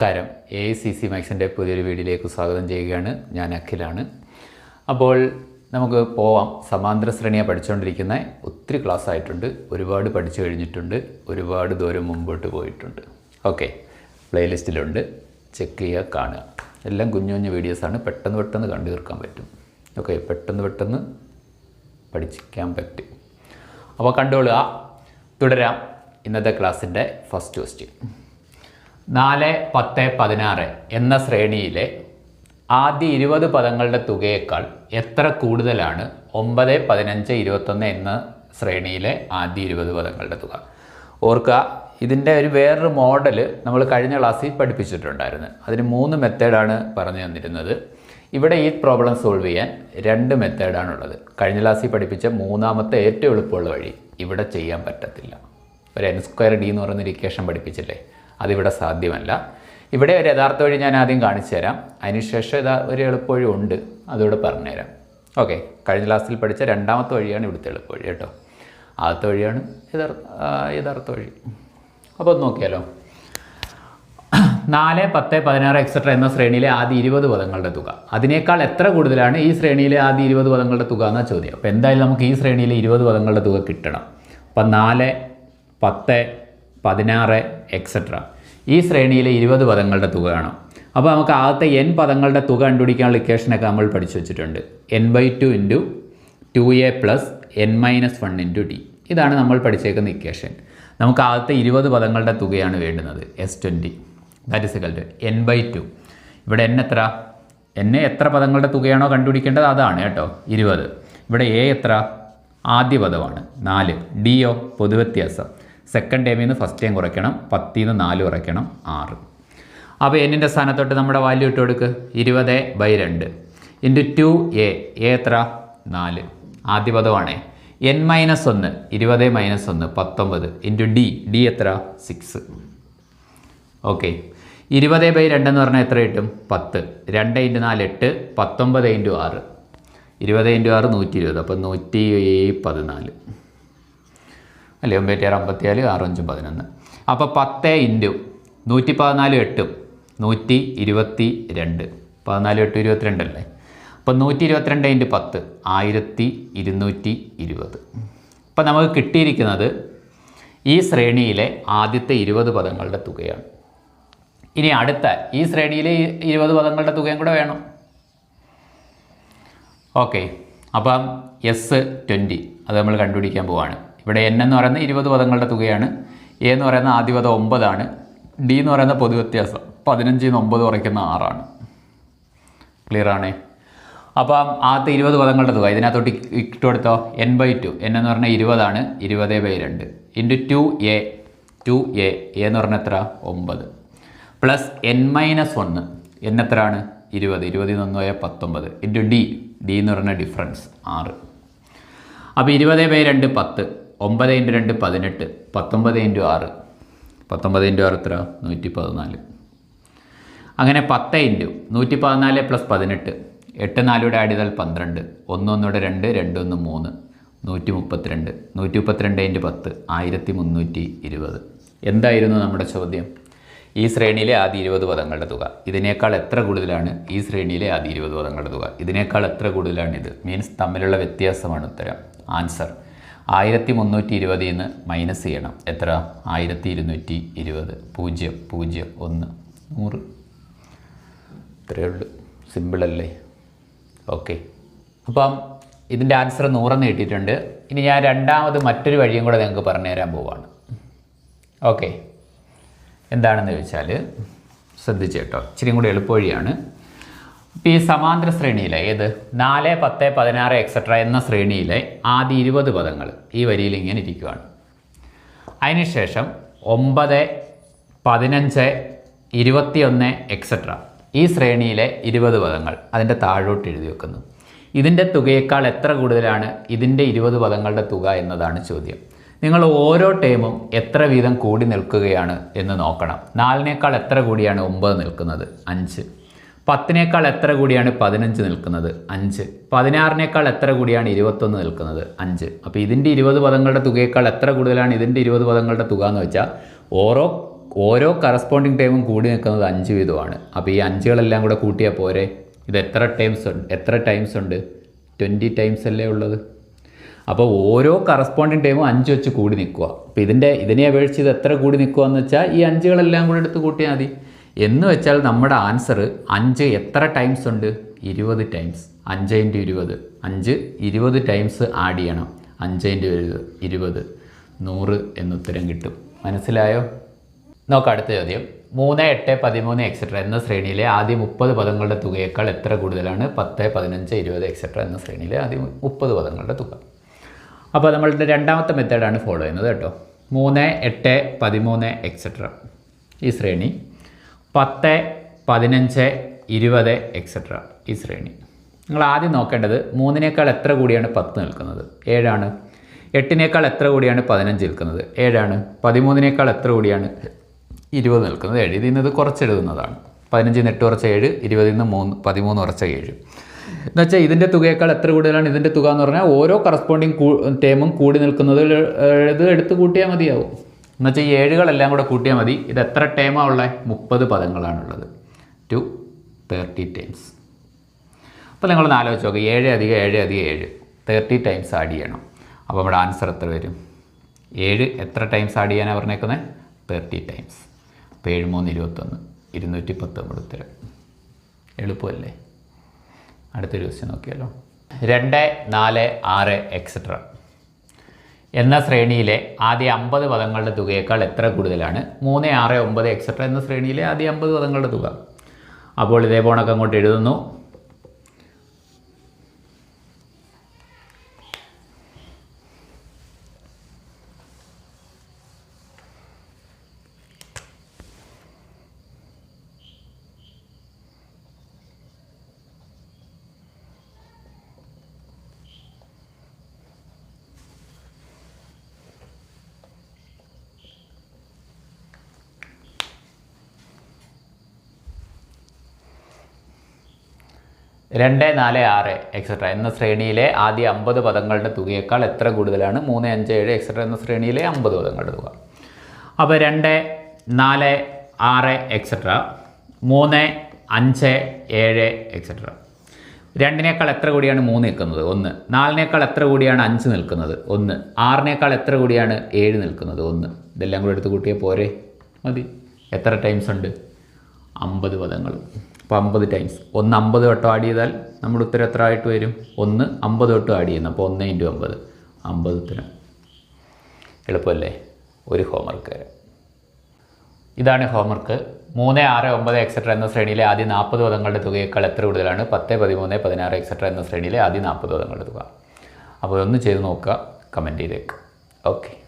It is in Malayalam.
നമസ്കാരം. എ സി സി മാക്സിന്റെ പുതിയൊരു വീഡിയോയിലേക്ക് സ്വാഗതം ചെയ്യുകയാണ്. ഞാൻ അഖിലാണ്. അപ്പോൾ നമുക്ക് പോവാം. സമാന്തര ശ്രേണിയെ പഠിച്ചുകൊണ്ടിരിക്കുന്ന ഒത്തിരി ക്ലാസ് ആയിട്ടുണ്ട്. ഒരുപാട് പഠിച്ചു കഴിഞ്ഞിട്ടുണ്ട്. ഒരുപാട് ദൂരം മുമ്പോട്ട് പോയിട്ടുണ്ട്. ഓക്കെ പ്ലേലിസ്റ്റിലുണ്ട് ചെക്ക് ചെയ്യുക കാണുക. എല്ലാം കുഞ്ഞു കുഞ്ഞു വീഡിയോസാണ് പെട്ടെന്ന് പെട്ടെന്ന് കണ്ടു തീർക്കാൻ പറ്റും. ഓക്കെ പെട്ടെന്ന് പെട്ടെന്ന് പഠിച്ചിക്കാൻ പറ്റും. അപ്പോൾ കണ്ടുകൊള്ളുക തുടരാം. ഇന്നത്തെ ക്ലാസ്സിന്റെ ഫസ്റ്റ് ക്വസ്റ്റ്യൻ നാല് പത്ത് പതിനാറ് എന്ന ശ്രേണിയിലെ ആദ്യ ഇരുപത് പദങ്ങളുടെ തുകയേക്കാൾ എത്ര കൂടുതലാണ് ഒമ്പത് പതിനഞ്ച് ഇരുപത്തൊന്ന് എന്ന ശ്രേണിയിലെ ആദ്യ ഇരുപത് പദങ്ങളുടെ തുക. ഓർക്കുക ഇതിന്റെ ഒരു വേറൊരു മോഡൽ നമ്മൾ കഴിഞ്ഞ ക്ലാസ്സിൽ പഠിപ്പിച്ചിട്ടുണ്ടായിരുന്നു. അതിന് മൂന്ന് മെത്തേഡാണ് പറഞ്ഞു തന്നിരുന്നത്. ഇവിടെ ഈ പ്രോബ്ലം സോൾവ് ചെയ്യാൻ രണ്ട് മെത്തേഡാണുള്ളത് കഴിഞ്ഞ ക്ലാസ്സിൽ പഠിപ്പിച്ച മൂന്നാമത്തെ ഏറ്റവും എളുപ്പമുള്ള വഴി ഇവിടെ ചെയ്യാൻ പറ്റത്തില്ല. ഒരു എൻ സ്ക്വയർ ഡി എന്ന് പറയുന്ന ഒരു ഇക്വേഷൻ പഠിപ്പിച്ചില്ലേ? അതിവിടെ സാധ്യമല്ല. ഇവിടെ ഒരു യഥാർത്ഥ വഴി ഞാൻ ആദ്യം കാണിച്ചു തരാം. അതിനുശേഷം ഇതാ ഒരു എളുപ്പവഴി ഉണ്ട്. അതിവിടെ പറഞ്ഞുതരാം. ഓക്കെ കഴിഞ്ഞ ക്ലാസ്സിൽ പഠിച്ച രണ്ടാമത്തെ വഴിയാണ് ഇവിടുത്തെ എളുപ്പവഴി കേട്ടോ. ആദ്യത്തെ വഴിയാണ് യഥാർത്ഥ യഥാർത്ഥ വഴി. അപ്പോൾ ഒന്ന് നോക്കിയാലോ. നാല് പത്ത് പതിനാറ് എക്സെട്ര എന്ന ശ്രേണിയിലെ ആദ്യ ഇരുപത് പദങ്ങളുടെ തുക. അതിനേക്കാൾ എത്ര കൂടുതലാണ് ഈ ശ്രേണിയിലെ ആദ്യ ഇരുപത് പദങ്ങളുടെ തുക എന്ന ചോദ്യം. അപ്പോൾ എന്തായാലും നമുക്ക് ഈ ശ്രേണിയിലെ ഇരുപത് പദങ്ങളുടെ തുക കിട്ടണം. അപ്പം നാല് പത്ത് പതിനാറ് എക്സെട്ര ഈ ശ്രേണിയിലെ ഇരുപത് പദങ്ങളുടെ തുക കാണാം. അപ്പോൾ നമുക്ക് ആദ്യത്തെ എൻ പദങ്ങളുടെ തുക കണ്ടുപിടിക്കാനുള്ള ഇക്വേഷനൊക്കെ നമ്മൾ പഠിച്ചു വെച്ചിട്ടുണ്ട്. N by two into two a plus n minus one into d ഇതാണ് നമ്മൾ പഠിച്ചേക്കുന്ന ഇക്വേഷൻ നമുക്ക് ആദ്യത്തെ ഇരുപത് പദങ്ങളുടെ തുകയാണ് വേണ്ടുന്നത്. S twenty that is equal to n by two ഇവിടെ എൻ എത്ര? എൻ എത്ര പദങ്ങളുടെ തുകയാണോ കണ്ടുപിടിക്കേണ്ടത്? അതാണ് കേട്ടോ ഇരുപത്. ഇവിടെ എ എത്ര? ആദ്യ പദമാണ്. നാല്. ഡിയോ പൊതുവ്യത്യാസം. സെക്കൻഡ് ടേമിൽ നിന്ന് ഫസ്റ്റ് ടേം കുറയ്ക്കണം പത്തിൽ നിന്ന് നാല് കുറയ്ക്കണം ആറ്. അപ്പോൾ എന്നിന്റെ സ്ഥാനത്തോട്ട് നമ്മുടെ വാല്യൂ ഇട്ട് കൊടുക്ക്. ഇരുപത് ബൈ രണ്ട്. ഇന്റു ടു എ എ എത്ര? നാല്. ആദ്യ പദമാണേ. എൻ മൈനസ് ഒന്ന് ഇരുപത് മൈനസ് ഒന്ന് പത്തൊമ്പത്. ഇന്റു ഡി ഡി എത്ര? സിക്സ് ഓക്കെ ഇരുപത് ബൈ രണ്ടെന്ന് പറഞ്ഞാൽ എത്ര കിട്ടും? പത്ത്. രണ്ട് ഇന്റു നാല് എട്ട് പത്തൊമ്പത് ഇന്റു ആറ്. ഇരുപത് ഇന്റു ആറ് നൂറ്റി ഇരുപത് അപ്പം നൂറ്റി പതിനാല്. അല്ലേ? ഒമ്പത്തേറ് അമ്പത്തിനാല് ആറഞ്ചും പതിനൊന്ന്. അപ്പോൾ പത്ത് ഇന്റു നൂറ്റി പതിനാല് എട്ടും നൂറ്റി ഇരുപത്തി രണ്ട്. പതിനാല് എട്ട് ഇരുപത്തിരണ്ടല്ലേ അപ്പം നൂറ്റി ഇരുപത്തിരണ്ട് ഇന്റു പത്ത് ആയിരത്തി ഇരുന്നൂറ്റി ഇരുപത്. അപ്പം നമുക്ക് കിട്ടിയിരിക്കുന്നത് ഈ ശ്രേണിയിലെ ആദ്യത്തെ ഇരുപത് പദങ്ങളുടെ തുകയാണ്. ഇനി അടുത്ത ഈ ശ്രേണിയിലെ ഇരുപത് പദങ്ങളുടെ തുകയും കൂടെ വേണം. ഓക്കെ. അപ്പം എസ് ട്വന്റി അത് നമ്മൾ കണ്ടുപിടിക്കാൻ പോവാണ്. ഇവിടെ എൻ എന്ന് പറയുന്നത് ഇരുപത് പദങ്ങളുടെ തുകയാണ് എ എന്ന് പറയുന്ന ആദ്യ പദം ഒമ്പതാണ് ഡി എന്ന് പറയുന്ന പൊതുവ്യത്യാസം പതിനഞ്ചിൽ നിന്ന് ഒമ്പത് കുറയ്ക്കുന്ന ആറാണ്. ക്ലിയർ ആണേ? അപ്പം ആദ്യത്തെ ഇരുപത് പദങ്ങളുടെ തുക ഇതിനകത്തോട്ട് ഇട്ട് കൊടുത്തോ? എൻ ബൈ ടു എൻ എന്ന് പറഞ്ഞാൽ ഇരുപതാണ് ഇരുപത് ബൈ രണ്ട്. Into two a two a എന്ന് പറഞ്ഞാൽ എത്ര? ഒമ്പത്. പ്ലസ് എൻ മൈനസ് ഒന്ന് എൻ എത്രയാണ്? ഇരുപത് ഇരുപതിൽ നിന്ന് പോയാൽ പത്തൊമ്പത്. ഇന്റു ഡി ഡി എന്ന് പറഞ്ഞ ഡിഫറൻസ് ആറ്. അപ്പോൾ ഇരുപത് ബൈ രണ്ട് പത്ത്. ഒമ്പത് ഇന്റു രണ്ട് പതിനെട്ട് പത്തൊമ്പത് ഇന്റു ആറ്. പത്തൊമ്പത് ഇന്റു ആറ് എത്ര? നൂറ്റി പതിനാല് അങ്ങനെ പത്ത് ഇന്റു നൂറ്റി പതിനാല് പ്ലസ് പതിനെട്ട് എട്ട് നാലൂടെ ആഡ് ചെയ്താൽ പന്ത്രണ്ട്. ഒന്നൊന്നൂടെ രണ്ട് രണ്ടൊന്ന് മൂന്ന്. നൂറ്റി മുപ്പത്തിരണ്ട് നൂറ്റി മുപ്പത്തിരണ്ട് ഇന്റു പത്ത് ആയിരത്തി മുന്നൂറ്റി ഇരുപത്. എന്തായിരുന്നു നമ്മുടെ ചോദ്യം? ഈ ശ്രേണിയിലെ ആദ്യ ഇരുപത് പദങ്ങളുടെ തുക. ഇതിനേക്കാൾ എത്ര കൂടുതലാണ് ഈ ശ്രേണിയിലെ ആദ്യ ഇരുപത് പദങ്ങളുടെ തുക? ഇതിനേക്കാൾ എത്ര കൂടുതലാണ് ഇത് മീൻസ് തമ്മിലുള്ള വ്യത്യാസമാണ് ഉത്തരം. ആൻസർ. ആയിരത്തി മുന്നൂറ്റി ഇരുപതിൽ നിന്ന് മൈനസ് ചെയ്യണം. എത്ര? ആയിരത്തി ഇരുന്നൂറ്റി ഇരുപത് പൂജ്യം പൂജ്യം ഒന്ന്. നൂറ്. ഇത്രയേ ഉള്ളൂ. സിമ്പിളല്ലേ ഓക്കെ അപ്പം ഇതിന്റെ ആൻസർ നൂറെന്ന് കിട്ടിയിട്ടുണ്ട്. ഇനി ഞാൻ രണ്ടാമത് മറ്റൊരു വഴിയും കൂടെ നിങ്ങൾക്ക് പറഞ്ഞു തരാൻ പോവാണ്. ഓക്കെ എന്താണെന്ന് ചോദിച്ചാൽ ശ്രദ്ധിച്ചേട്ടോ. ഇച്ചിരി കൂടെ എളുപ്പവഴിയാണ്. ഈ സമാന്തര ശ്രേണിയിലെ ഏത്? നാല് പത്ത് പതിനാറ് എക്സെട്ര എന്ന ശ്രേണിയിലെ ആദ്യ ഇരുപത് പദങ്ങൾ ഈ വരിയിൽ ഇങ്ങനെ ഇരിക്കുകയാണ് അതിനുശേഷം ഒമ്പത് പതിനഞ്ച് ഇരുപത്തിയൊന്ന് എക്സെട്ര ഈ ശ്രേണിയിലെ ഇരുപത് പദങ്ങൾ അതിന്റെ താഴോട്ട് എഴുതി വെക്കുന്നു. ഇതിന്റെ തുകയേക്കാൾ എത്ര കൂടുതലാണ്? ഇതിന്റെ ഇരുപത് പദങ്ങളുടെ തുക എന്നതാണ് ചോദ്യം. നിങ്ങൾ ഓരോ ടേമും എത്ര വീതം കൂടി നിൽക്കുകയാണ് എന്ന് നോക്കണം. നാലിനേക്കാൾ എത്ര കൂടിയാണ് ഒമ്പത് നിൽക്കുന്നത്? അഞ്ച്. പത്തിനേക്കാൾ എത്ര കൂടിയാണ് പതിനഞ്ച് നിൽക്കുന്നത്? അഞ്ച്. പതിനാറിനേക്കാൾ എത്ര കൂടിയാണ് ഇരുപത്തൊന്ന് നിൽക്കുന്നത്? അഞ്ച്. അപ്പോൾ ഇതിന്റെ ഇരുപത് പദങ്ങളുടെ തുകയേക്കാൾ എത്ര കൂടുതലാണ് ഇതിന്റെ ഇരുപത് പദങ്ങളുടെ തുക എന്ന് വെച്ചാൽ ഓരോ ഓരോ കറസ്പോണ്ടിങ് ടൈമും കൂടി നിൽക്കുന്നത് അഞ്ച് വീതമാണ്. അപ്പോൾ ഈ അഞ്ചുകളെല്ലാം കൂടെ കൂട്ടിയാൽ പോരെ? ഇത് എത്ര ടൈംസ് എത്ര ടൈംസ് ഉണ്ട്? ട്വന്റി ടൈംസ് അല്ലേ ഉള്ളത്? അപ്പോൾ ഓരോ കറസ്പോണ്ടിങ് ടൈമും അഞ്ച് വെച്ച് കൂടി നിൽക്കുക. അപ്പോൾ ഇതിന്റെ ഇതിനെ അപേക്ഷിച്ച് ഇത് എത്ര കൂടി നിൽക്കുക എന്ന് വെച്ചാൽ ഈ അഞ്ചുകളെല്ലാം കൂടെ എടുത്ത് കൂട്ടിയാൽ മതി. എന്ന് വെച്ചാൽ നമ്മുടെ ആൻസർ അഞ്ച് എത്ര ടൈംസ് ഉണ്ട്? ഇരുപത് ടൈംസ് അഞ്ച് ഇന്റു ഇരുപത്. അഞ്ച് ഇരുപത് ടൈംസ് ആഡ് ചെയ്യണം. അഞ്ച് ഇന്റു ഇരുപത് ഇരുപത്. നൂറ് എന്നുത്തരം കിട്ടും. മനസ്സിലായോ? നോക്കാം അടുത്ത ചോദ്യം. മൂന്ന് എട്ട് പതിമൂന്ന് എക്സെട്ര എന്ന ശ്രേണിയിലെ ആദ്യ മുപ്പത് പദങ്ങളുടെ തുകയേക്കാൾ എത്ര കൂടുതലാണ്? പത്ത് പതിനഞ്ച് ഇരുപത് എക്സെട്ര എന്ന ശ്രേണിയിലെ ആദ്യ മുപ്പത് പദങ്ങളുടെ തുക. അപ്പോൾ നമ്മളുടെ രണ്ടാമത്തെ മെത്തേഡാണ് ഫോളോ ചെയ്യുന്നത് കേട്ടോ. മൂന്ന് എട്ട് പതിമൂന്ന് എക്സെട്ര ഈ ശ്രേണി പത്ത് പതിനഞ്ച് ഇരുപത് എക്സെട്ര ഈ ശ്രേണി. നിങ്ങൾ ആദ്യം നോക്കേണ്ടത് മൂന്നിനേക്കാൾ എത്ര കൂടിയാണ് പത്ത് നിൽക്കുന്നത്? ഏഴാണ്. എട്ടിനേക്കാൾ എത്ര കൂടിയാണ് പതിനഞ്ച് നിൽക്കുന്നത്? ഏഴാണ്. പതിമൂന്നിനേക്കാൾ എത്ര കൂടിയാണ് ഇരുപത് നിൽക്കുന്നത്? ഏഴ്. ഇതിൽ നിന്ന് ഇത് കുറച്ചെഴുതുന്നതാണ് പതിനഞ്ചിൽ നിന്ന് എട്ട് കുറച്ച ഏഴ് ഇരുപതിൽ നിന്ന് മൂന്ന് പതിമൂന്ന് കുറച്ച ഏഴ്. എന്ന് വെച്ചാൽ ഇതിന്റെ തുകയേക്കാൾ എത്ര കൂടുതലാണ് ഇതിന്റെ തുക എന്ന് പറഞ്ഞാൽ ഓരോ കറസ്പോണ്ടിങ് ടേമും കൂടി നിൽക്കുന്നത് ഇത് എടുത്ത് കൂട്ടിയാൽ മതിയാവും. എന്ന് വെച്ചാൽ ഈ ഏഴുകളെല്ലാം കൂടെ കൂട്ടിയാൽ മതി. ഇത് എത്ര ടേമാണ് ഉള്ളത് മുപ്പത് പദങ്ങളാണുള്ളത്. ടു തേർട്ടി ടൈംസ് അപ്പോൾ നിങ്ങളൊന്ന് ആലോചിച്ച് നോക്കുക ഏഴ് അധികം ഏഴ് അധികം ഏഴ്. തേർട്ടി ടൈംസ് ആഡ് ചെയ്യണം. അപ്പോൾ നമ്മുടെ ആൻസർ എത്ര വരും? ഏഴ് എത്ര ടൈംസ് ആഡ് ചെയ്യാനാണ് പറഞ്ഞേക്കുന്നത് തേർട്ടി ടൈംസ് അപ്പോൾ ഏഴ് മൂന്ന് ഇരുപത്തൊന്ന്. ഇരുന്നൂറ്റി പത്തൊമ്പത് ഉത്തരം. എളുപ്പമല്ലേ? അടുത്തൊരു ദിവസം നോക്കിയാലോ. രണ്ട് നാല് ആറ് എക്സെട്ര എന്ന ശ്രേണിയിലെ ആദ്യ അമ്പത് പദങ്ങളുടെ തുകയേക്കാൾ എത്ര കൂടുതലാണ്? മൂന്ന് ആറ് ഒമ്പത് എക്സെട്ര എന്ന ശ്രേണിയിലെ ആദ്യ അമ്പത് പദങ്ങളുടെ തുക. അപ്പോൾ ഇതേ പോണൊക്കെ അങ്ങോട്ട് എഴുതുന്നു. രണ്ട് നാല് ആറ് എക്സെട്ര എന്ന ശ്രേണിയിലെ ആദ്യ അമ്പത് പദങ്ങളുടെ തുകയേക്കാൾ എത്ര കൂടുതലാണ്? മൂന്ന് അഞ്ച് ഏഴ് എക്സെട്ര എന്ന ശ്രേണിയിലെ അമ്പത് പദങ്ങളുടെ തുക. അപ്പോൾ രണ്ട് നാല് ആറ് എക്സെട്ര മൂന്ന് അഞ്ച് ഏഴ് എക്സെട്ര രണ്ടിനേക്കാൾ എത്ര കൂടിയാണ് മൂന്ന് നിൽക്കുന്നത്? ഒന്ന്. നാലിനേക്കാൾ എത്ര കൂടിയാണ് അഞ്ച് നിൽക്കുന്നത്? ഒന്ന്. ആറിനേക്കാൾ എത്ര കൂടിയാണ് ഏഴ് നിൽക്കുന്നത്? ഒന്ന്. ഇതെല്ലാം കൂടി എടുത്ത് കൂട്ടിയാൽ പോരെ? മതി. എത്ര ടൈംസ് ഉണ്ട്? അമ്പത് പദങ്ങൾ അപ്പോൾ അമ്പത് ടൈംസ് ഒന്ന് അമ്പത് വട്ടം ആഡ് ചെയ്താൽ നമ്മുടെ ഉത്തരം എത്ര ആയിട്ട് വരും? ഒന്ന് അമ്പത് വട്ടം ആഡ് ചെയ്യുന്നു. അപ്പോൾ ഒന്ന് ഇന്റു അമ്പത്. അമ്പത് ഉത്തരം. എളുപ്പമല്ലേ? ഒരു ഹോംവർക്ക് ഇതാണ് ഹോംവർക്ക് മൂന്ന് ആറ് ഒമ്പത് എക്സെട്ര എന്ന ശ്രേണിയിലെ ആദ്യ നാൽപ്പത് പദങ്ങളുടെ തുകയേക്കാൾ എത്ര കൂടുതലാണ്? പത്ത് പതിമൂന്ന് പതിനാറ് എക്സെട്ര എന്ന ശ്രേണിയിലെ ആദ്യ നാൽപ്പത് പദങ്ങളുടെ തുക. അപ്പോൾ ഒന്ന് ചെയ്ത് നോക്കുക. കമന്റ് ചെയ്തേക്ക്. ഓക്കെ